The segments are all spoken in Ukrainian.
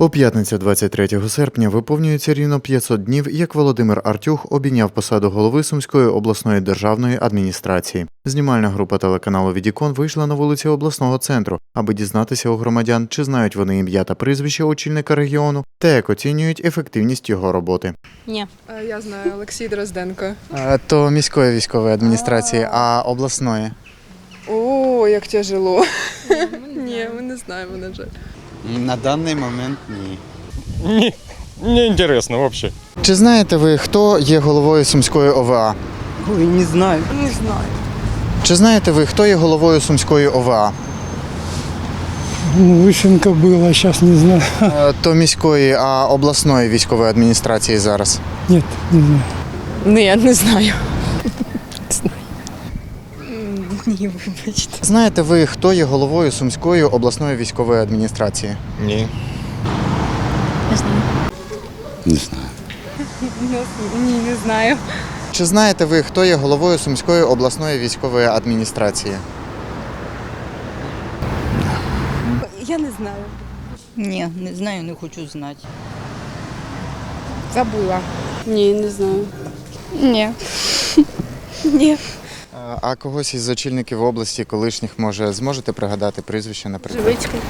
У п'ятницю 23 серпня виповнюється рівно 500 днів, як Володимир Артюх обійняв посаду голови Сумської обласної державної адміністрації. Знімальна група телеканалу Відікон вийшла на вулиці обласного центру, аби дізнатися у громадян, чи знають вони ім'я та прізвище очільника регіону, та як оцінюють ефективність його роботи. Ні. Е, Я знаю Олексій Дрозденко. То міської військової адміністрації, а обласної. О, як тяжело. Ні, ми не знаємо, на жаль. На даний момент ні. Не, не интересно вообще. Чи знаєте ви, хто є головою Сумської ОВА? Ой, не знаю. Чи знаєте ви, хто є головою Сумської ОВА? Ну, Вишенка была, сейчас не знаю. Е, То міської, а обласної військової адміністрації зараз. Нет, не знаю. Ні, я не знаю. Ні, вибачте. Знаєте ви, хто є головою Сумської обласної військової адміністрації? Не. Не знаю. Не знаю. Ні, не знаю. Чи знаєте ви, хто є головою Сумської обласної військової адміністрації? Я не знаю. Ні, не знаю, не хочу знати. Забула. Ні, не знаю. Ні. Ні. А когось із очільників області колишніх може зможете пригадати прізвище, наприклад? Живицький.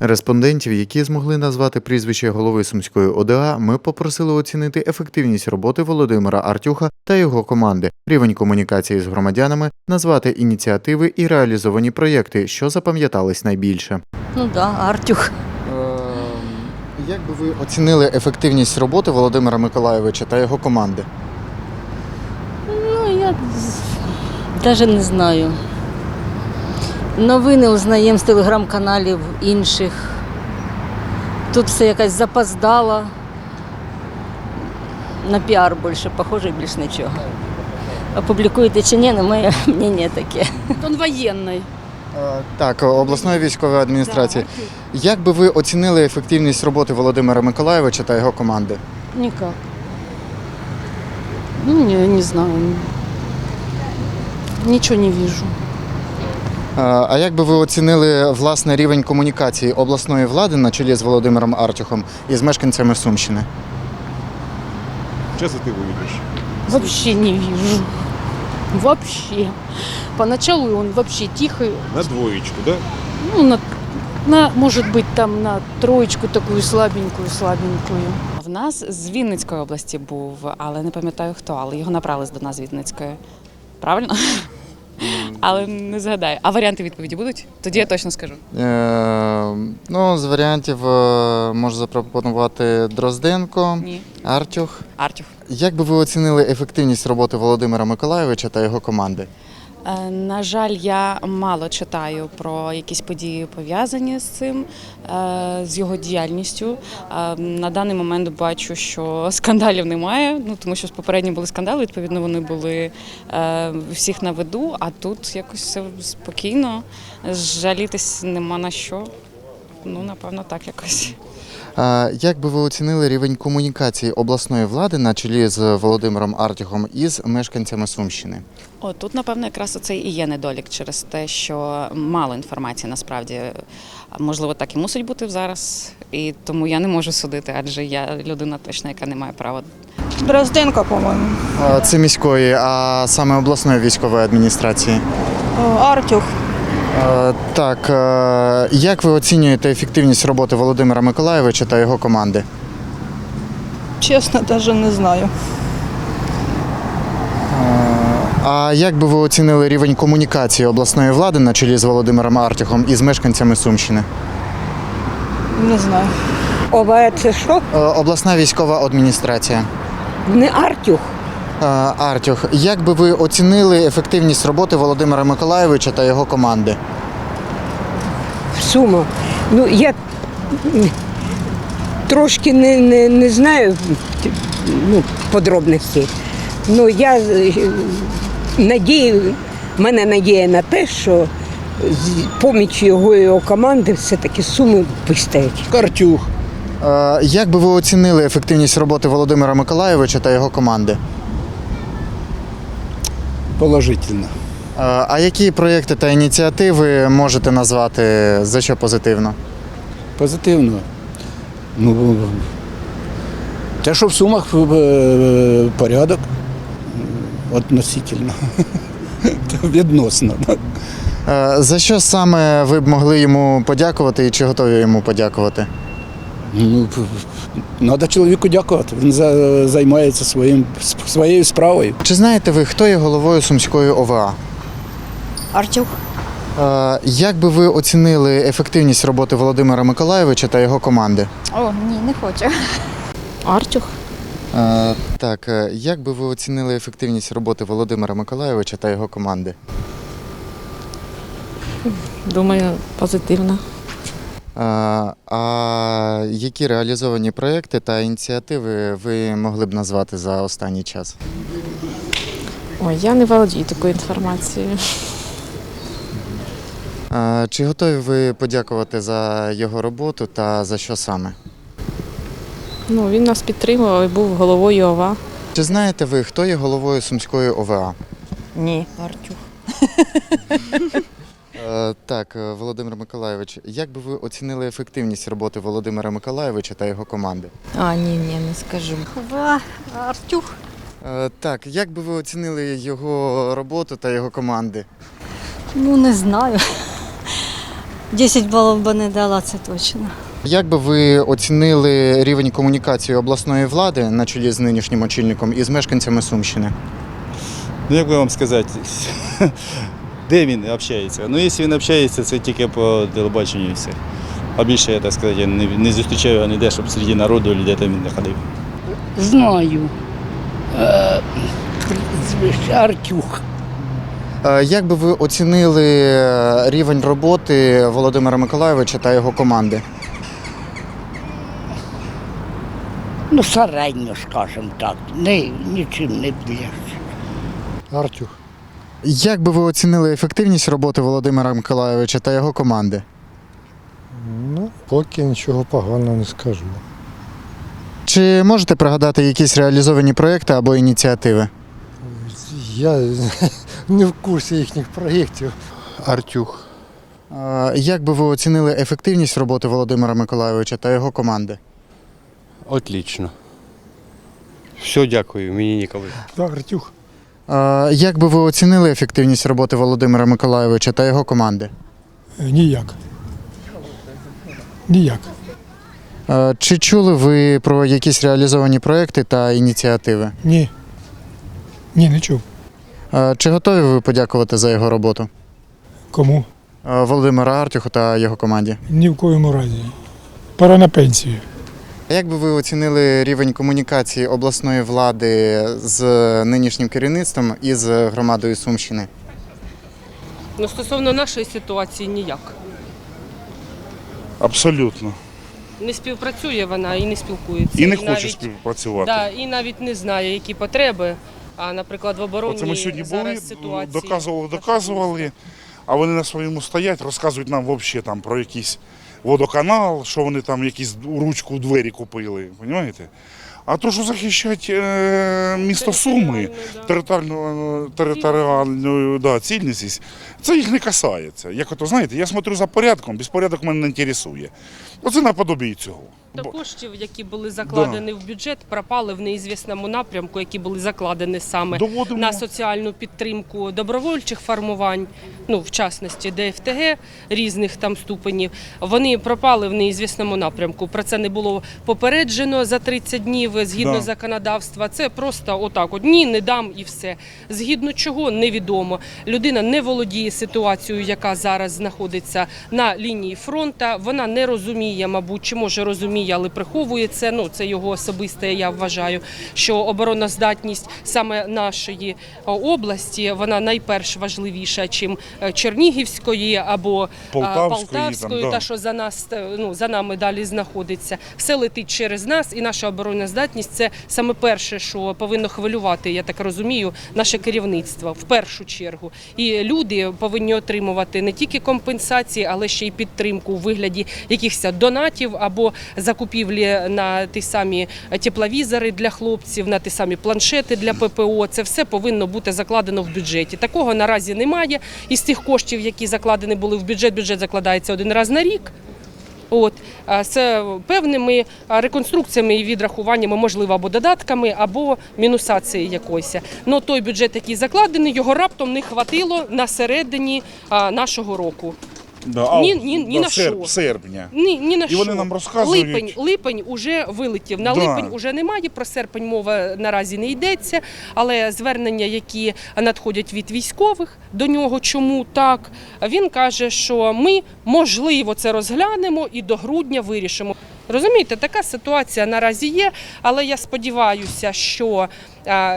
Респондентів, які змогли назвати прізвище голови Сумської ОДА, ми попросили оцінити ефективність роботи Володимира Артюха та його команди, рівень комунікації з громадянами, назвати ініціативи і реалізовані проєкти, що запам'ятались найбільше. Ну да, Артюх. Як би ви оцінили ефективність роботи Володимира Миколайовича та його команди? Ну, я навіть не знаю. Новини узнаємо з телеграм-каналів інших. Тут все якась запоздала. На піар більше похоже, більш нічого. Опублікуєте чи ні, не моє мнення таке. Он воєнний. Е, Так, обласної військової адміністрації. Як би ви оцінили ефективність роботи Володимира Миколайовича та його команди? Никак. Ну, не, не знаю. Ничего не вижу. Е, А як би ви оцінили власне рівень комунікації обласної влади на чолі з Володимиром Артюхом і з мешканцями Сумщини? Сейчас и ты увидишь. Вообще не вижу. Вообще. Поначалу он вообще тихий. На двоечку, да? Ну, на, на, может быть, там на троечку такую слабенькую, слабенькую. В нас з Вінницької області був, але не пам'ятаю хто, але його направили до нас з Вінницької. Правильно? Але не згадаю. А варіанти відповіді будуть? Тоді я точно скажу. Е, ну, з варіантів е, можу запропонувати Дрозденко, Ні. Артюх. Артюх. Як би ви оцінили ефективність роботи Володимира Миколайовича та його команди? Е, На жаль, я мало читаю про якісь події пов'язані з цим, е, з його діяльністю. Е, На даний момент бачу, що скандалів немає. Ну тому що попередні були скандали, відповідно, вони були всіх на виду, а тут якось все спокійно. Жалітись нема на що. Ну, напевно, так якось. Як би ви оцінили рівень комунікації обласної влади на чолі з Володимиром Артюхом із мешканцями Сумщини? О, тут, напевно, якраз оце і є недолік через те, що мало інформації насправді. Можливо, так і мусить бути зараз, і тому я не можу судити, адже я людина точно, яка не має права. Дрозденко, по-моєму. Це міської, а саме обласної військової адміністрації. Артюх. Е, Так, е, як ви оцінюєте ефективність роботи Володимира Миколайовича та його команди? Чесно, навіть не знаю. А як би ви оцінили рівень комунікації обласної влади на чолі з Володимиром Артюхом із мешканцями Сумщини? Не знаю. ОВА це що? Е, Обласна військова адміністрація. Не Артюх. Е, Артюх, як би ви оцінили ефективність роботи Володимира Миколайовича та його команди? Сума. Ну, я трошки не, не, не знаю ну, подробностей. Ну, я е, надію, в мене надія на те, що з помічю його і його команди все-таки суми вистоять. Картюх. Е, Як би ви оцінили ефективність роботи Володимира Миколайовича та його команди? Положительно. Е, А які проєкти та ініціативи можете назвати за що позитивно? Позитивно. Ну, те, що в сумах е, порядок относительно. Відносно. Е, За що саме ви б могли йому подякувати і чи готові йому подякувати? Ну, треба чоловіку дякувати. Він займається своїм, своєю справою. Чи знаєте ви, хто є головою Сумської ОВА? Артюх. Е, Як би ви оцінили ефективність роботи Володимира Миколайовича та його команди? О, ні, не хочу. Артюх. Е, Так, е, як би ви оцінили ефективність роботи Володимира Миколайовича та його команди? Думаю, позитивно. А які реалізовані проекти та ініціативи ви могли б назвати за останній час? Ой, я не володію такою інформацією. Чи готові ви подякувати за його роботу та за що саме? Ну, він нас підтримував і був головою ОВА. Чи знаєте ви, хто є головою Сумської ОВА? Ні. Артюх. Е, Так, е, Володимир Миколайович, як би ви оцінили ефективність роботи Володимира Миколайовича та його команди? А, ні, ні, не скажу. Артюх. Е, Так, як би ви оцінили його роботу та його команди? Ну, не знаю. 10 балів би не дала, це точно. Як би ви оцінили рівень комунікації обласної влади на чолі з нинішнім очільником і з мешканцями Сумщини? Ну, як би вам сказати, де він общається? Ну, якщо він общається, це тільки по телебаченню і все. А більше, я так сказати, я не, не зустрічаю його ніде, щоб серед народу людей там він не ходив. Знаю. Е, Артюх. Е, Як би ви оцінили е, рівень роботи Володимира Миколайовича та його команди? Ну, середньо, скажімо так. Не, нічим не б'єш. Артюх. Як би ви оцінили ефективність роботи Володимира Миколайовича та його команди? Ну, поки нічого поганого не скажу. Чи можете пригадати якісь реалізовані проекти або ініціативи? Я не в курсі їхніх проєктів. Артюх. Е, Як би ви оцінили ефективність роботи Володимира Миколайовича та його команди? Отлично. Все, дякую, мені ніколи. Так, Артюх. Е, Як би ви оцінили ефективність роботи Володимира Миколайовича та його команди? Ніяк. Ніяк. Е, Чи чули ви про якісь реалізовані проекти та ініціативи? Ні. Ні, не чув. Е, Чи готові ви подякувати за його роботу? Кому? Е, Володимиру Артюху та його команді? Ні в коєму разі. Пора на пенсію. Як би ви оцінили рівень комунікації обласної влади з нинішнім керівництвом і з громадою Сумщини? Ну, стосовно нашої ситуації ніяк. Абсолютно. Не співпрацює вона і не спілкується. І не хоче навіть, співпрацювати. да, і навіть не знає, які потреби. А, наприклад, в обороні Оце ми сьогодні були, зараз ситуація. доказували, доказували, а вони на своєму стоять, розказують нам взагалі там про якийсь водоканал, що вони там якісь ручку у двері купили, розумієте? А то, що захищать е, місто Суми, територіальну, територіальну да, цільність, це їх не касається. Як ото знаєте, я смотрю за порядком, безпорядок мене не інтересує. Оце наподобі цього. Та Бо- коштів, які були закладені в бюджет, пропали в неізвісному напрямку, які були закладені саме Доводимо. на соціальну підтримку добровольчих формувань, ну в частності ДФТГ різних там ступенів. Вони пропали в неізвісному напрямку. Про це не було попереджено за 30 днів згідно Да. законодавства. Це просто отак: от ні, не дам і все. Згідно чого невідомо. Людина не володіє ситуацією, яка зараз знаходиться на лінії фронту. Вона не розуміє, мабуть, чи може розуміє, але приховує це. Ну це його особисте. Я вважаю, що обороноздатність саме нашої області вона найперш важливіша, чим е, Чернігівської або е, Полтавської, Полтавської, там, та що за нас е, ну за нами далі знаходиться. Все летить через нас, і наша обороноздатність це саме перше, що повинно хвилювати, я так розумію, наше керівництво в першу чергу. І люди повинні отримувати не тільки компенсації, але ще й підтримку у вигляді якихось донатів або закупівлі на ті самі тепловізори для хлопців, на ті самі планшети для ППО. Це все повинно бути закладено в бюджеті. Такого наразі немає. Із тих коштів, які закладені були в бюджет, бюджет закладається один раз на рік. От з певними реконструкціями і відрахуваннями, можливо, або додатками, або мінусації якоїсь. Ну той бюджет, який закладений, його раптом не хватило на середині нашого року. Да, а, Ні- ні- ні да, на серп- що. серпня. Ні, ні на І що. вони нам розказують. Липень, липень уже вилетів. На Да. липень уже немає. Про серпень мова наразі не йдеться. Але звернення, які надходять від військових до нього, чому так, він каже, що ми можливо це розглянемо і до грудня вирішимо. Розумієте, така ситуація наразі є, але я сподіваюся, що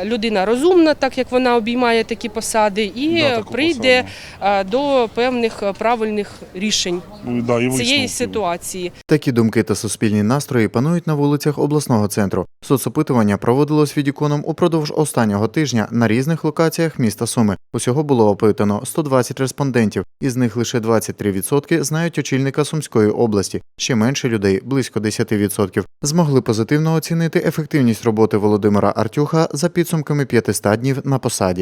людина розумна, так як вона обіймає такі посади, і Да, прийде е, до певних правильних рішень Ну, да, і цієї ситуації. Такі думки та суспільні настрої панують на вулицях обласного центру. Соцопитування проводилось відіконом упродовж останнього тижня на різних локаціях міста Суми. Усього було опитано 120 респондентів, із них лише 23% знають очільника Сумської області. Ще менше людей, близько 10%, змогли позитивно оцінити ефективність роботи Володимира Артюха за підсумками 500 днів на посаді.